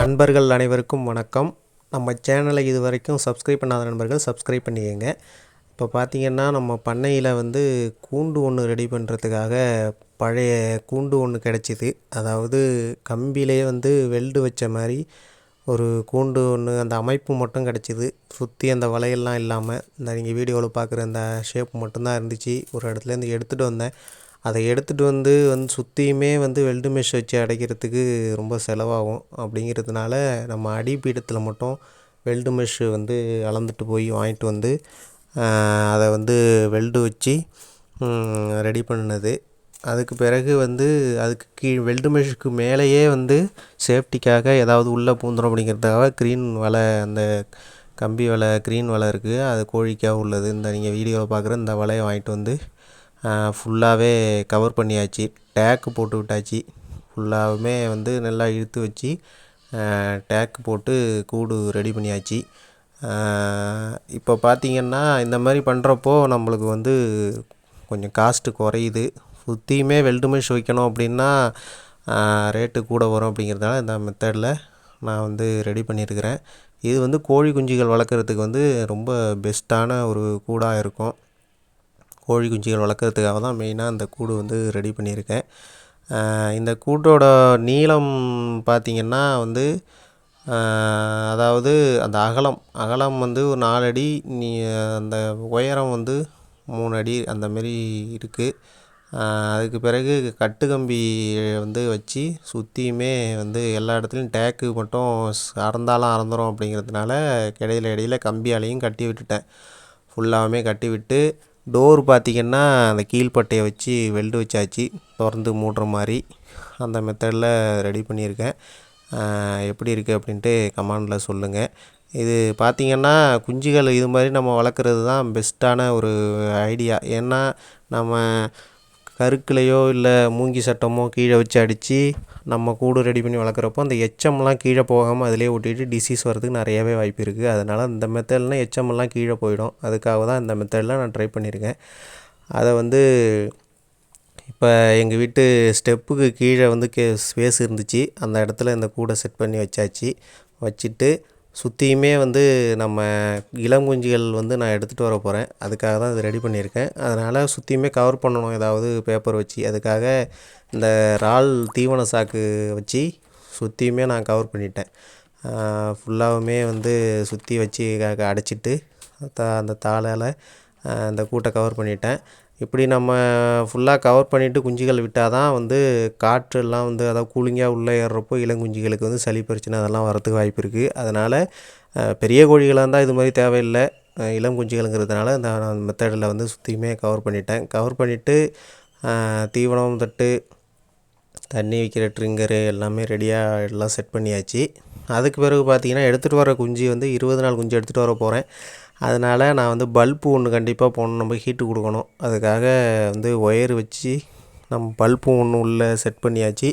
நண்பர்கள் அனைவருக்கும் வணக்கம். நம்ம சேனலை இது வரைக்கும் சப்ஸ்கிரைப் பண்ணாத நண்பர்கள் சப்ஸ்கிரைப் பண்ணிக்கங்க. இப்போ பார்த்தீங்கன்னா நம்ம பண்ணையில் வந்து கூண்டு ஒன்று ரெடி பண்ணுறதுக்காக பழைய கூண்டு ஒன்று கிடச்சிது. அதாவது கம்பியிலே வந்து வெல்டு வச்ச மாதிரி ஒரு கூண்டு ஒன்று அந்த அமைப்பு மட்டும் கிடச்சிது. சுற்றி அந்த வலையெல்லாம் இல்லாமல் இந்த நீங்கள் வீடியோவில் பார்க்குற அந்த ஷேப் மட்டும்தான் இருந்துச்சு. ஒரு இடத்துலேருந்து எடுத்துகிட்டு வந்தேன். அதை எடுத்துகிட்டு வந்து வந்து சுற்றியுமே வந்து வெல்டு மெஷ் வச்சு அடைக்கிறதுக்கு ரொம்ப செலவாகும். அப்படிங்கிறதுனால நம்ம அடிப்பீடத்தில் மட்டும் வெல்டு மெஷ்ஷு வந்து அளந்துட்டு போய் வாங்கிட்டு வந்து அதை வந்து வெல்டு வச்சு ரெடி பண்ணது அதுக்கு பிறகு வந்து அதுக்கு கீழ் வெல்டு மெஷுக்கு மேலேயே வந்து சேஃப்டிக்காக ஏதாவது உள்ளே பூந்துடும் அப்படிங்கிறதுக்காக க்ரீன் வலை அந்த கம்பி வலை க்ரீன் வலை இருக்குது அது கோழிக்காக உள்ளது. இந்த நீங்கள் வீடியோவில் பார்க்குற இந்த வலையை வாங்கிட்டு வந்து ஃபுல்லாகவே கவர் பண்ணியாச்சு. டேக்கு போட்டு விட்டாச்சு. ஃபுல்லாகவுமே வந்து நல்லா இழுத்து வச்சு டேக்கு போட்டு கூடு ரெடி பண்ணியாச்சு. இப்போ பார்த்தீங்கன்னா இந்த மாதிரி பண்ணுறப்போ நம்மளுக்கு வந்து கொஞ்சம் காஸ்ட்டு குறையுது. சுற்றியுமே வெல்டு மெஷ் வைக்கணும் அப்படின்னா ரேட்டு கூட வரும் அப்படிங்கிறதுனால இந்த மெத்தடில் நான் வந்து ரெடி பண்ணியிருக்கிறேன் இது வந்து கோழி குஞ்சுகள் வளர்க்குறதுக்கு வந்து ரொம்ப பெஸ்ட்டான ஒரு கூடாக இருக்கும். கோழி குஞ்சுகள் வளர்க்குறதுக்காக தான் மெயினாக இந்த கூடு வந்து ரெடி பண்ணியிருக்கேன். இந்த கூட்டோட நீளம் பார்த்திங்கன்னா வந்து அதாவது அந்த அகலம் அகலம் வந்து ஒரு நாலு அடி நீ அந்த உயரம் வந்து மூணு அடி அந்த மாரி இருக்குது அதுக்கு பிறகு கட்டு கம்பி வந்து வச்சு சுற்றியுமே வந்து எல்லா இடத்துலையும் டேக்கு மட்டும் அறந்தாலும் அறந்துடும் அப்படிங்கிறதுனால இடையில இடையில கம்பியாலையும் கட்டி விட்டுட்டேன். ஃபுல்லாகவுமே கட்டி விட்டு டோர் பார்த்திங்கன்னா அந்த கீழ்ப்பட்டையை வச்சு வெல்டு வச்சாச்சு. திறந்து மூடுற மாதிரி அந்த மெத்தடில் ரெடி பண்ணியிருக்கேன். எப்படி இருக்குது அப்படின்ட்டு கமாண்டில் சொல்லுங்கள் இது பார்த்திங்கன்னா குஞ்சுகள் இது மாதிரி நம்ம வளர்க்குறது தான் பெஸ்ட்டான ஒரு ஐடியா ஏன்னா நம்ம கருக்குலையோ இல்லை மூங்கி சட்டமோ கீழே வச்சு அடித்து நம்ம கூடு ரெடி பண்ணி வளர்க்குறப்போ அந்த எச்சம்லாம் கீழே போகாமல் அதிலே ஒட்டிட்டு டிசீஸ் வரதுக்கு நிறையவே வாய்ப்பு இருக்குது அதனால் இந்த மெத்தட்லாம் எச்சம்லாம் கீழே போயிடும். அதுக்காக தான் இந்த மெத்தட்லாம் நான் ட்ரை பண்ணியிருக்கேன். அதை வந்து இப்போ எங்கள் வீட்டு ஸ்டெப்புக்கு கீழே வந்து கே ஸ்பேஸ் இருந்துச்சு. அந்த இடத்துல இந்த கூடை செட் பண்ணி வச்சாச்சு. வச்சுட்டு சுற்றியுமே வந்து நம்ம இளம் குஞ்சுகள் வந்து நான் எடுத்துகிட்டு வர போகிறேன் அதுக்காக தான் இது ரெடி பண்ணியிருக்கேன். அதனால் சுற்றியுமே கவர் பண்ணணும். ஏதாவது பேப்பர் வச்சு. அதுக்காக இந்த இறால் தீவன சாக்கு வச்சு சுற்றியுமே நான் கவர் பண்ணிட்டேன். ஃபுல்லாகவுமே வந்து சுற்றி வச்சு அடைச்சிட்டு த அந்த தாளால் அந்த கூட்டை கவர் பண்ணிட்டேன். இப்படி நம்ம ஃபுல்லாக கவர் பண்ணிவிட்டு குஞ்சுகள் விட்டால் தான் வந்து காற்றெல்லாம் வந்து அதாவது கூலிங்காக உள்ளே ஏறுறப்போ இளங்குஞ்சுகளுக்கு வந்து சளி பிரச்சனை அதெல்லாம் வரத்துக்கு வாய்ப்பு இருக்குது அதனால் பெரிய கோழிகளாக இருந்தால் இது மாதிரி தேவையில்லை. இளம் குஞ்சுகளுங்கிறதுனால இந்த நான் மெத்தடில் வந்து சுற்றியுமே கவர் பண்ணிட்டேன். கவர் பண்ணிவிட்டு தீவனம் தட்டு தண்ணி வைக்கிற ட்ரிங்கரு எல்லாமே ரெடியாக எல்லாம் செட் பண்ணியாச்சு. அதுக்கு பிறகு பார்த்திங்கன்னா எடுத்துகிட்டு வர குஞ்சு வந்து இருபது நாள் குஞ்சு எடுத்துகிட்டு வர போகிறேன் அதனால் நான் வந்து பல்பு ஒன்று கண்டிப்பாக போடணும். நம்ம ஹீட்டு கொடுக்கணும். அதுக்காக வந்து ஒயர் வச்சு நம்ம பல்பு ஒன்று உள்ளே செட் பண்ணியாச்சு.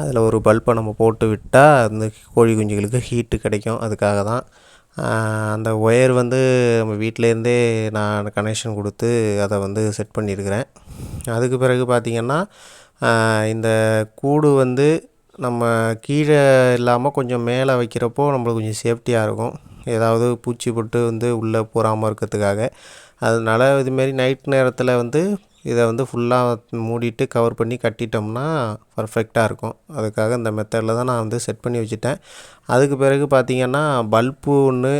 அதில் ஒரு பல்பை நம்ம போட்டு விட்டால் அந்த கோழி குஞ்சுகளுக்கு ஹீட்டு கிடைக்கும். அதுக்காக தான். அந்த ஒயர் வந்து நம்ம வீட்டிலேருந்தே நான் கனெக்ஷன் கொடுத்து அதை வந்து செட் பண்ணியிருக்கிறேன் அதுக்கு பிறகு பார்த்திங்கன்னா இந்த கூடு வந்து நம்ம கீழே இல்லாமல் கொஞ்சம் மேலே வைக்கிறப்போ நம்மளுக்கு கொஞ்சம் சேஃப்டியாக இருக்கும். ஏதாவது பூச்சி பொட்டு வந்து உள்ளே போகாமல் இருக்கிறதுக்காக. அதனால இதுமாரி நைட் நேரத்தில் வந்து இதை வந்து ஃபுல்லாக மூடிட்டு கவர் பண்ணி கட்டிட்டோம்னா பர்ஃபெக்டாக இருக்கும். அதுக்காக இந்த மெத்தடில் தான் நான் வந்து செட் பண்ணி வச்சுட்டேன். அதுக்கு பிறகு பார்த்திங்கன்னா பல்பு ஒன்று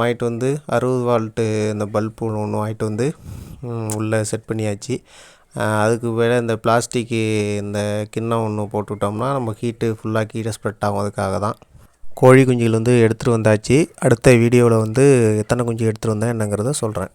வாங்கிட்டு வந்து அறுபது வால்ட்டு இந்த பல்பு ஒன்று வாங்கிட்டு வந்து உள்ளே செட் பண்ணியாச்சு. அதுக்கு மேலே இந்த பிளாஸ்டிக்கு இந்த கிண்ணம் ஒன்று போட்டுவிட்டோம்னா நம்ம ஹீட்டு ஃபுல்லாக கீழே ஸ்ப்ரெட் ஆகும். அதுக்காக தான். கோழி குஞ்சுகள் வந்து எடுத்துகிட்டு வந்தாச்சு. அடுத்த வீடியோவில் வந்து எத்தனை குஞ்சு எடுத்துகிட்டு வந்தேன் என்னங்கிறத சொல்கிறேன்